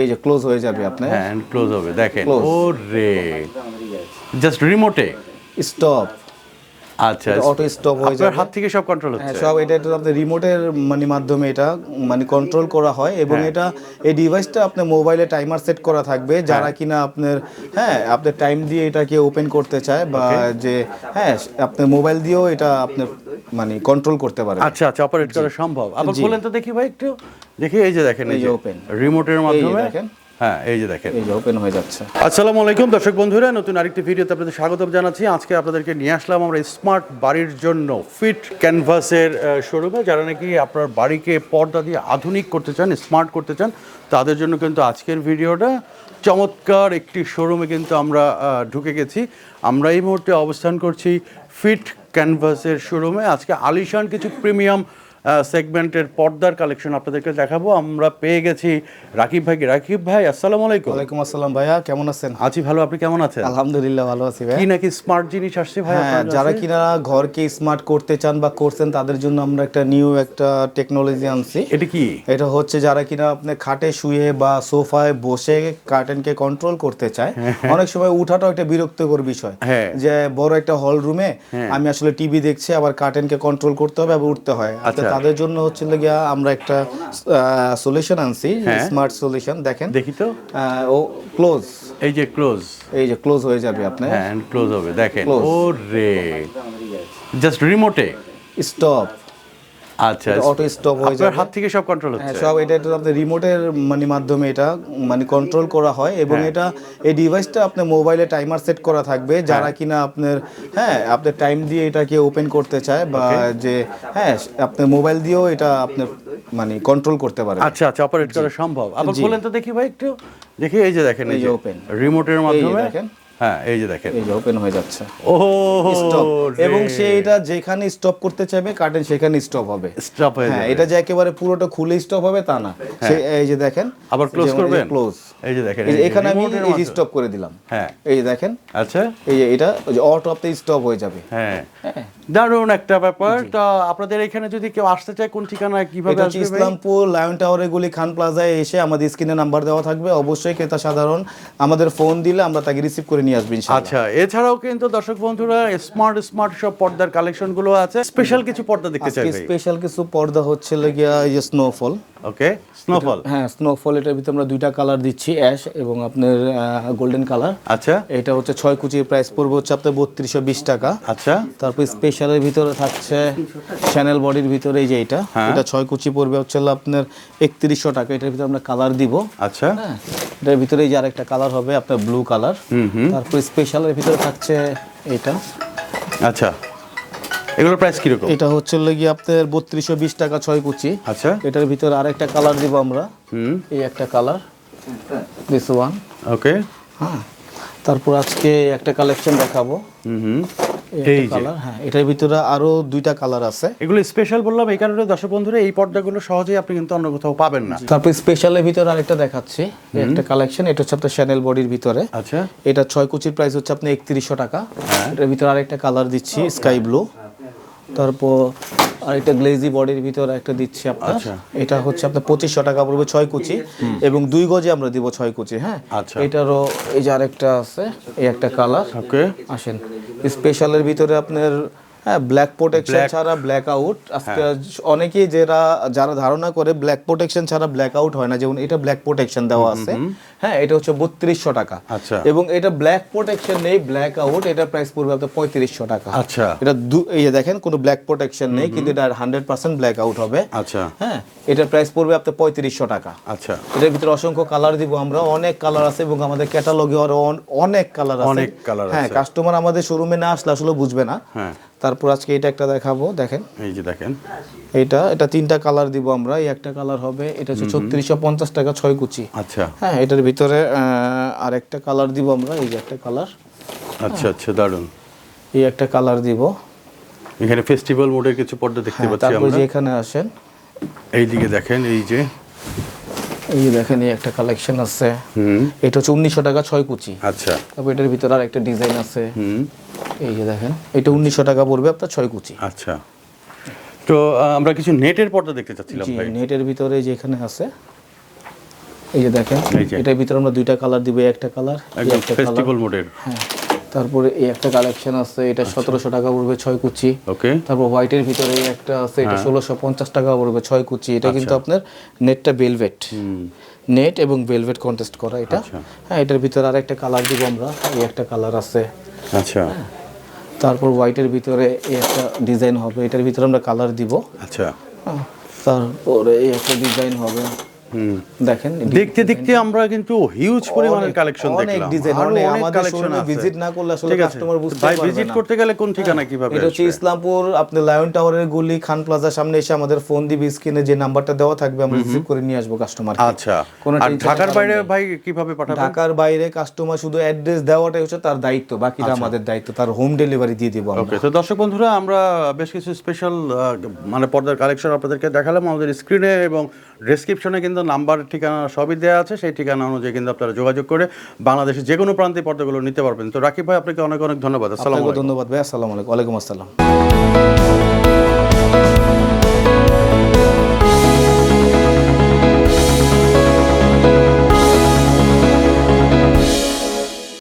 এই যে ক্লোজ হয়ে যাবে আপনার। হ্যাঁ ক্লোজ হবে দেখেন। Close. ও রে জাস্ট রিমোটে স্টপ আচ্ছা। অটো স্টপ হয়ে আপনার যাবে। হাত থেকে সব কন্ট্রোল হ্যাঁ হচ্ছে। সব এটা একটু আপনার রিমোটের মানে মাধ্যমে এটা মানে কন্ট্রোল করা হয় এবং হ্যাঁ। এটা এই ডিভাইসটা আপনার মোবাইলে টাইমার সেট করা থাকবে যারা কিনা আপনার হ্যাঁ আপনার টাইম দিয়ে এটাকে ওপেন করতে চায় বা যে হ্যাঁ আপনার মোবাইল দিয়েও এটা আপনার মানে কন্ট্রোল করতে পারে। আচ্ছা আচ্ছা অপারেট করা সম্ভব। আবার। বলেন তো দেখি ভাই একটু দেখি এই যে দেখেন এই যে ওপেন রিমোটের মাধ্যমে। দেখেন। হ্যাঁ এই যে দেখেন। এই যে ওপেন হয়ে যাচ্ছে। আসসালামু আলাইকুম দর্শক বন্ধুরা নতুন আরেকটি ভিডিওতে আপনাদের স্বাগত জানাচ্ছি। আজকে আপনাদেরকে নিয়ে আসলাম আমরা স্মার্ট বাড়ির জন্য ফিট ক্যানভাসের শোরুমে যারা নাকি আপনার বাড়িকে পর্দা দিয়ে আধুনিক করতে চান স্মার্ট করতে চান তাদের জন্য কিন্তু আজকের ভিডিওটা চমৎকার একটি শোরুমে কিন্তু আমরা ঢুকে গেছি। আমরা এই মুহূর্তে অবস্থান করছি ফিট ক্যানভাসের শোরুমে আজকে আলিশান কিছু প্রিমিয়াম সেগমেন্টের পর্দার কালেকশন আপনাদেরকে দেখাবো। আমরা পেয়ে গেছি রাকিব ভাইকে। রাকিব ভাই আসসালামু আলাইকুম। ওয়ালাইকুম আসসালাম ভাইয়া কেমন আছেন? আছি ভালো আপনি কেমন আছেন? আলহামদুলিল্লাহ ভালো আছি ভাই কি নাকি স্মার্ট জিনিস আসছে ভাই হ্যাঁ? যারা কিনা ঘরকে স্মার্ট করতে চান বা করছেন তাদের জন্য আমরা একটা নিউ একটা টেকনোলজি আনছি। এটা কি? এটা হচ্ছে যারা কিনা আপনি খাটে শুয়ে বা সোফায় বসে কার্টেনকে কন্ট্রোল করতে চায় অনেক সময় উঠাটাও একটা বিরক্তকর বিষয়। হ্যাঁ। যে বড় একটা হল রুমে আমি আসলে টিভি দেখছি আবার কার্টেনকে কন্ট্রোল করতে হবে আবার উঠতে হয়। আচ্ছা। তাদের জন্য হচ্ছে গিয়া আমরা একটা সলিউশন আনছি হ্যাঁ। স্মার্ট সলিউশন দেখেন। দেখি তো। ও ক্লোজ এই যে ক্লোজ এই যে ক্লোজ হয়ে যাবে আপনি হ্যাঁ ক্লোজ হবে দেখেন. ও রে জাস্ট রিমোটে স্টপ আচ্ছা অটো স্টপ হয়ে আপনার যাবে। হাত থেকে সব কন্ট্রোল হ্যাঁ হচ্ছে? সব এটা একটু আপনার রিমোটের মানে মাধ্যমে এটা মানে কন্ট্রোল করা হয় এবং হ্যাঁ। এটা এই ডিভাইসটা আপনার মোবাইলে টাইমার সেট করা থাকবে যারা কিনা আপনার হ্যাঁ আপনার টাইম দিয়ে এটাকে ওপেন করতে চায় বা যে হ্যাঁ আপনার মোবাইল দিয়েও এটা আপনার মানে কন্ট্রোল করতে পারে। আচ্ছা আচ্ছা অপারেট করা সম্ভব। আবার বলেন তো দেখি ভাই একটু। দেখি এই যে দেখেন এই যে open। রিমোটের মাধ্যমে দেখেন। হ্যাঁ এই যে দেখেন এই যে ওপেন হয়ে যাচ্ছে ও স্টপ এবং সে এটা যেখানে স্টপ করতে চাইবে কার্টেন সেখানে স্টপ হবে স্টপ হয়ে হ্যাঁ যাবে এটা যে একেবারে পুরোটা খুলে স্টপ হবে তা না সে এই যে দেখেন আবার ক্লোজ করবেন ক্লোজ এই যে দেখেন এখানে আমি এই যে স্টপ করে দিলাম হ্যাঁ এই যে দেখেন আচ্ছা এই যে এটা স্টপ হয়ে যাবে হ্যাঁ হ্যাঁ দারুণ একটা ব্যাপার তা আপনাদের এখানে যদি কেউ আসতে চায় কোন ঠিকানা কীভাবে আসবে ইসলামপুর লায়ন টাওয়ারের গুলি খান প্লাজায় এসে আমাদের স্ক্রিনে নাম্বার দেওয়া থাকবে অবশ্যই ক্রেতা সাধারণ আমাদের ফোন দিলে আমরা তাকে রিসিভ করে নিয়ে ইনশাআল্লাহ। আচ্ছা এছাড়াও কিন্তু দর্শক বন্ধুরা স্মার্ট স্মার্ট সব পর্দার কালেকশনগুলো আছে স্পেশাল কিছু পর্দা দেখতে চাই স্পেশাল কিছু পর্দা হচ্ছে লাগিয়া এই স্নোফল ওকে স্নোফল হ্যাঁ স্নোফল এটার ভিতরে আমরা দুইটা কালার দিচ্ছি অ্যাশ এবং আপনার গোল্ডেন কালার আচ্ছা। এটা হচ্ছে ছয় কুচির প্রাইস পড়বে হচ্ছে আপনার বত্রিশশো বিশ টাকা। আচ্ছা। তারপর স্পেশালের ভিতরে থাকছে চ্যানেল বডির ভিতরে এই যে এটা। হ্যাঁ। এটা ছয় কুচি পড়বে হচ্ছে আপনার একত্রিশশো টাকা। এটার ভিতরে আমরা কালার দিব। আচ্ছা। হ্যাঁ। এটার ভিতরে যে আরেকটা কালার হবে আপনার ব্লু কালার হুম হুম। তারপর স্পেশালের ভিতরে থাকছে এটা। আচ্ছা এগুলোর প্রাইস কীরকম? এটা হচ্ছে লাগি আপনার বত্রিশশো বিশ টাকা ছয় কুচি। আচ্ছা। এটার ভিতরে আরেকটা কালার দিব আমরা। হুম। এই একটা কালার দিস ওয়ান ওকে হ্যাঁ। তারপর আজকে একটা কালেকশন দেখাবো। হুম হুম। এই কালার হ্যাঁ এটার ভিতরে আরও দুইটা কালার আছে। এগুলো স্পেশাল বললাম এই কারণে দর্শক বন্ধুরা এই পর্দাগুলো সহজেই আপনি কিন্তু অন্য কোথাও পাবেন না। তারপর স্পেশালের ভিতরে আরেকটা দেখাচ্ছি একটা কালেকশন এটা হচ্ছে আপনার শ্যানেল বডির ভিতরে। আচ্ছা। এটা ছয় কুচির প্রাইস হচ্ছে আপনি একত্রিশশো টাকা। এটার ভিতরে আরেকটা কালার দিচ্ছি স্কাই ব্লু তারপর আরেকটা গ্লেজি বডির ভিতরে একটা দিচ্ছি আপনার। আচ্ছা। এটা হচ্ছে আপনার পঁচিশশো টাকা পড়বে ছয় কুচি। এবং দুই গজে আমরা দিব ছয় কুচি হ্যাঁ? আচ্ছা। এটারও এই যে আরেকটা আছে এই একটা কালার ওকে। আসেন। স্পেশালের ভিতরে আপনার হ্যাঁ ব্ল্যাক প্রোটেকশন ছাড়া ব্ল্যাক আউট আজকে। অনেকেই যারা যারা ধারণা করে ব্ল্যাক প্রোটেকশন ছাড়া ব্ল্যাক আউট হয় না যেমন এটা ব্ল্যাক প্রোটেকশন দেওয়া আছে। হ্যাঁ এটা হচ্ছে বত্রিশশো টাকা। আচ্ছা। এবং এটা ব্ল্যাক প্রোটেকশন নেই ব্ল্যাক আউট এটা প্রাইস পড়বে আপনার পঁয়ত্রিশশো টাকা। আচ্ছা। এটা দু- এই দেখেন কোনো ব্ল্যাক প্রোটেকশন নেই কিন্তু এটা হান্ড্রেড পার্সেন্ট ব্ল্যাক আউট হবে। আচ্ছা। হ্যাঁ এটার প্রাইস পড়বে আপনার পঁয়ত্রিশশো টাকা। আচ্ছা। এটার ভিতরে অসংখ্য কালার দিব আমরা অনেক কালার আছে এবং আমাদের ক্যাটালগে আরও অনেক কালার আছে। অনেক কালার হ্যাঁ কাস্টমার আমাদের শোরুমে না আসলে আসলে বুঝবে না। হ্যাঁ। তারপর আজকে এটা একটা দেখাবো দেখেন। এই যে দেখেন। এইটা এটা তিনটা কালার দিব আমরা এই একটা কালার হবে এটা হচ্ছে ছত্রিশশো পঞ্চাশ টাকা ছয় কুচি। আচ্ছা। হ্যাঁ এটার ভিতরে আর একটা কালার দিব আমরা এই যে একটা কালার। আচ্ছা আচ্ছা দারুণ। এই একটা কালার দিব। এখানে ফেস্টিভ্যাল মোডের কিছু পর্দা দেখতে হ্যাঁ, পাচ্ছি তারপর আমরা যে এখানে আসেন। এই দিকে দেখেন এই যে। এই দেখেন এই একটা কালেকশন আছে। হুম। এটা হচ্ছে উনিশশো টাকা ছয় কুচি। আচ্ছা। তারপর এটার ভিতরে আর একটা ডিজাইন আছে। হুম। এই যে দেখেন এটা উনিশশো টাকা পড়বে আপনার ছয় কুচি। আচ্ছা। তো আমরা কিছু নেটের পর্দা দেখতে চাচ্ছিলাম ভাই। নেটের ভিতরে যে এখানে আছে এই যে দেখেন এটার ভিতরে আমরা দুইটা কালার দিব একটা কালার একটা ফেস্টিভ্যাল মোডের হ্যাঁ তারপরে এই একটা কালেকশন আছে এটা আচ্ছা। সতেরোশো টাকা পড়বে ছয় কুচি। ওকে। তারপর হোয়াইটের ভিতরে একটা আছে এটা হ্যাঁ। ষোলোশো পঞ্চাশ টাকা পড়বে ছয় কুচি। এটা আচ্ছা। কিন্তু আপনার নেটটা বেলভেট নেট এবং বেলভেট কন্টেস্ট করা এটা। আচ্ছা। হ্যাঁ এটার ভিতরে আর একটা কালার দিব আমরা এই একটা কালার আছে। আচ্ছা। তারপর হোয়াইটের ভিতরে এই একটা ডিজাইন হবে। এটার ভিতরে আমরা কালার দিব। আচ্ছা। তারপরে এই একটা ডিজাইন হবে। দেখেন দেখতে দেখতে আমরা কিন্তু হিউজ পরিমাণের কালেকশন দেখলাম। অনেক অনেক আমাদের শোরুমে ভিজিট না করলে আসলে কাস্টমার বুঝতে ভাই পারবে ভিজিট করতে গেলে কোন ঠিকানা কীভাবে এটা হচ্ছে ইসলামপুর আপনি লায়ন টাওয়ারের গলি খান প্লাজার সামনে এসে আমাদের ফোন দিবি স্ক্রিনে যে নাম্বারটা দেওয়া থাকবে আমরা রিসিভ করে নিয়ে আসব কাস্টমার আচ্ছা। আর ঢাকার বাইরে ভাই কীভাবে পাঠাবেন? ঢাকার বাইরে কাস্টমার শুধু অ্যাড্রেস দেওয়াটাই হচ্ছে তার দায়িত্ব বাকিটা আচ্ছা। আমাদের দায়িত্ব তার হোম ডেলিভারি দিয়ে দিব আমরা। ওকে তো দর্শক বন্ধুরা আমরা বেশ কিছু স্পেশাল মানে পর্দার কালেকশন আপনাদেরকে দেখালাম। আমাদের স্ক্রিনে এবং ডেসক্রিপশনে কিন্তু নাম্বার ঠিকানা সবই দেওয়া আছে। সেই ঠিকানা অনুযায়ী কিন্তু আপনারা যোগাযোগ করে বাংলাদেশের যে কোনো প্রান্তে পর্দাগুলো নিতে পারবেন। তো রাকিব ভাই আপনাকে অনেক অনেক ধন্যবাদ। আসসালাম ধন্যবাদ ভাই। আসসালামু আলাইকুম। ওয়ালাইকুম আসসালাম।